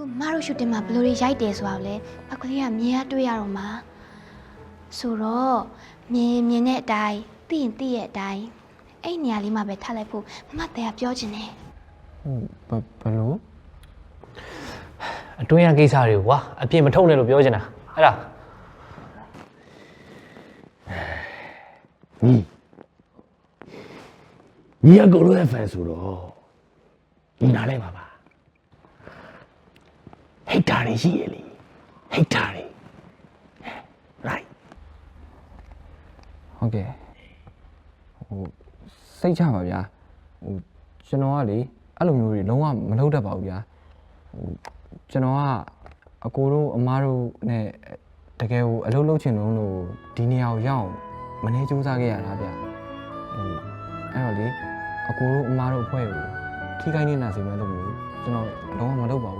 အခုမတို့ရှူတင်မှာဘယ်လိုတွေရိုက်တယ်ဆိုတာကိုလည်းအကလေးကမြင်ရတွေ့ရတော့မှာဆိုတော့မြင်ရင်မြင်တဲ့အတိုင်းသိရင်သိရဲ့အတိုင်းအဲ့နေရာလေးမှာပဲထားလိုက်ဖို့မမတဲကပြောချင်တယ်ဟုတ်ဘဘယ်လိုအတွင်းရကိစ္စတွေကိုကွာအပြင်မထုတ်နဲ့လို့ပြောချင်တာအဲ့ဒါညီညီအကိုတို့ရဲ့ fan ဆိုတော့ညီနားလဲပါပါ ဟိတ်တာတွေရှိရလေဟိတ်တာတွေ right ဟုတ်ကဲ့ဟိုစိတ်ချပါဗျာဟိုကျွန်တော်ကလေအဲ့လိုမျိုးတွေလုံးဝမလုပ်တတ်ပါဘူးဗျာဟိုကျွန်တော်ကအကိုတို့အမားတို့နဲ့တကယ်ကိုအလုပ်လုပ်ချင်လို့လို့ဒီနေရာကိုရောက်အောင်မနေစူးစမ်းခဲ့ရတာဗျာဟိုအဲ့တော့လေအကိုတို့အမားတို့အဖွဲ့ကိုထိခိုက်နေတာစီမဲ့လို့မျိုးကျွန်တော်လုံးဝမလုပ်ပါဘူးဗျာ